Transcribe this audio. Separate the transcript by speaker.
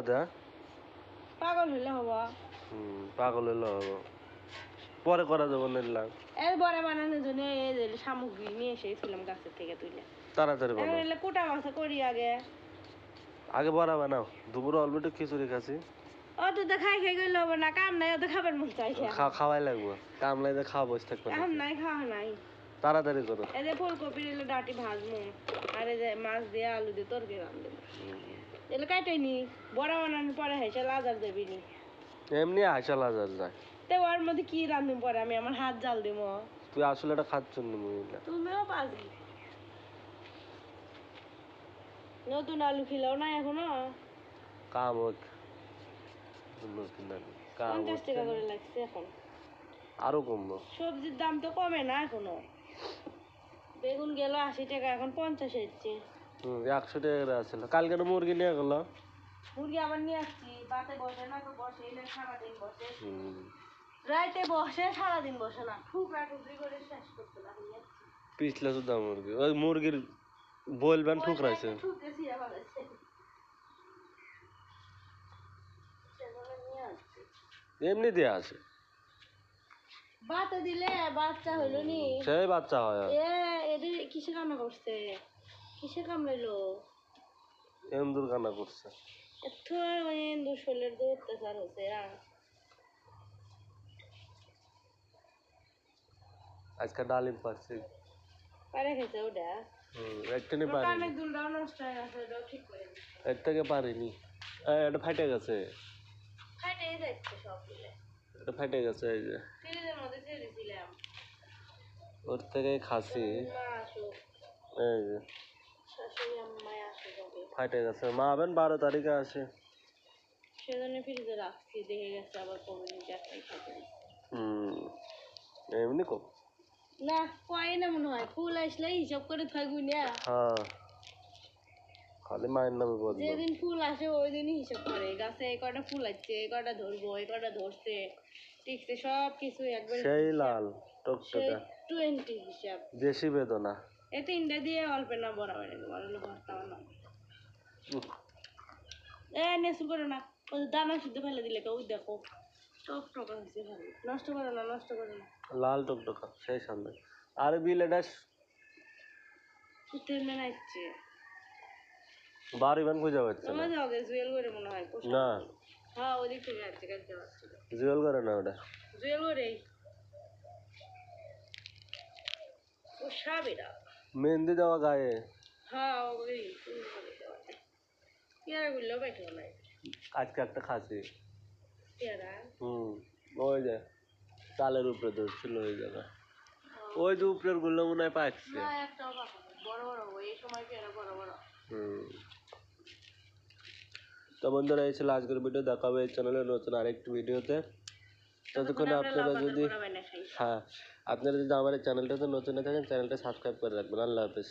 Speaker 1: দা
Speaker 2: পাগল হইলে হব।
Speaker 1: হুম পাগল হইলে হব। পরে করা যাব নিলাম
Speaker 2: এর বড় বানানোর জন্য এই সামগ্রী নিয়ে এসেছিলাম গাছের থেকে তুলে
Speaker 1: তাড়াতাড়ি বানাও।
Speaker 2: কুটা মাছ করি আগে।
Speaker 1: আগে বড়া বানাও। দুপুরে অল্প একটু খিচুড়ি খাচ্ছি।
Speaker 2: অত তো খাই খাই গেলে হবে না। কাম নাই অত খাবার মন চাইছে
Speaker 1: খা- খাওয়াই লাগবো। কামলাইতে খাওয়া বসে থাকবে
Speaker 2: এখন নাই খাওয়া নাই।
Speaker 1: তাড়াতাড়ি করো।
Speaker 2: এই যে ফুলকপির ডাটি ভাজবো আর এই যে মাছ দিয়ে আলু দিয়ে তরকারি রান্ধবো কাটাই নি বড় বানানোর পরে হেসে লাজার দেবি নি।
Speaker 1: এমনি আইসা লাজার যায়।
Speaker 2: তো ওর মধ্যে কি রান্ধুম পরে আমি আমার হাত জাল দিব
Speaker 1: তুই আসলে এটা খাচ্ছ নি মহিলা?
Speaker 2: তুমিও পাজি নতুন আলু খিলাও না এখনও?
Speaker 1: কাম হোক। নতুন আলু। কাম
Speaker 2: পঞ্চাশ টাকা করে লাগছে এখন।
Speaker 1: আরও কমবো।
Speaker 2: সবজির দাম তো কমে না এখনও। বেগুন গেল আশি টাকা এখন পঞ্চাশ হচ্ছে।
Speaker 1: হুম একশো টাকা করে আসছিল কালকে তো মুরগি নিয়ে গেল।
Speaker 2: মুরগি আবার নিয়ে আসছি বাতে বসে না তো বসে না সারাদিন বসে। রাইতে বসে সারাদিন বসে না। ঠুকরা টুকরি করে শেষ করতে লাগে
Speaker 1: পিছলে শুধু মুরগি। ওই মুরগির বলবেন ঠুকরাইছে
Speaker 2: আসছি।
Speaker 1: এমনি দিয়ে আসে।
Speaker 2: বাতে দিলে বাচ্চা হইল নি।
Speaker 1: সেই বাচ্চা হয়।
Speaker 2: এ এদের কিসে করছে? কিসে কামড়াইলো?
Speaker 1: এমদুর কান্না করছে।
Speaker 2: এত ইন্দুর শরীরের যে অত্যাচার হচ্ছে আর
Speaker 1: আজকে ডালিম পাচ্ছি
Speaker 2: পারে খেতে ওটা?
Speaker 1: হুম পারিনি।
Speaker 2: দুলটাও নষ্ট হয়ে গেছে ওটাও ঠিক করে দিই
Speaker 1: পারিনি। এটা ফাটে গেছে।
Speaker 2: খাইতেই যাচ্ছে সব
Speaker 1: এটা ফাটে গেছে এই যে।
Speaker 2: ফ্রিজের মধ্যে ছেড়ে দিয়েছিলাম
Speaker 1: ওর থেকে খাসি। এই যে। ফাটে গেছে। মা আবেন বারো তারিখে আসে।
Speaker 2: সেজন্য ফ্রিজে রাখছি দেখে গেছে আবার কবে নিচে একটাই খাবে।
Speaker 1: হুম এমনি কম
Speaker 2: না কয় না মনে হয় ফুল আসলে হিসাব করে থাকবি না।
Speaker 1: হ্যাঁ খালি মায়ের নামে বলব।
Speaker 2: যেদিন ফুল আসে ওই দিনই হিসাব করে। গাছে এই কটা ফুল আসছে এই কটা ধরবো এই কটা ধরছে টিকছে সব কিছু একবার
Speaker 1: সেই লাল টকটকা।
Speaker 2: টোয়েন্টি হিসাব।
Speaker 1: দেশি বেদনা।
Speaker 2: এই তিনটা দিয়ে অল্প না বরাবর বড় ভর্তা
Speaker 1: উহ,
Speaker 2: এ নেসু করো না। ওই দানা শুদ্ধ ফেলে দিলে কেউ দেখো। টক টক হয়েছে নষ্ট করো না নষ্ট করো না।
Speaker 1: লাল টকটকা সেই সামনে আর বিল এটা
Speaker 2: সুতের আসছে
Speaker 1: বাড়ি বান খুঁজে
Speaker 2: তোমার যাও জুয়েল করে মনে হয়
Speaker 1: না।
Speaker 2: হ্যাঁ ওই দিক থেকে আসছে
Speaker 1: জুয়েল করে না ওটা?
Speaker 2: জুয়েল করে পোষা বেড়া
Speaker 1: মেহেন্দি দেওয়া গায়ে
Speaker 2: হ্যাঁ
Speaker 1: আজকে একটা খাসি। হুম ওই যে চালের উপরে ধরছিল ওই জায়গা ওই যে উপরেরগুলো মনে হয় পাচ্ছে। তো বন্ধুরা এই ছিল আজকের ভিডিও দেখাবে এই চ্যানেলে নতুন আরেকটি ভিডিওতে ততক্ষণে আপনারা যদি হ্যাঁ আপনারা যদি আমার এই চ্যানেলটাতে নতুন হয়ে থাকেন চ্যানেলটা সাবস্ক্রাইব করে রাখবেন। আল্লাহ হাফেজ।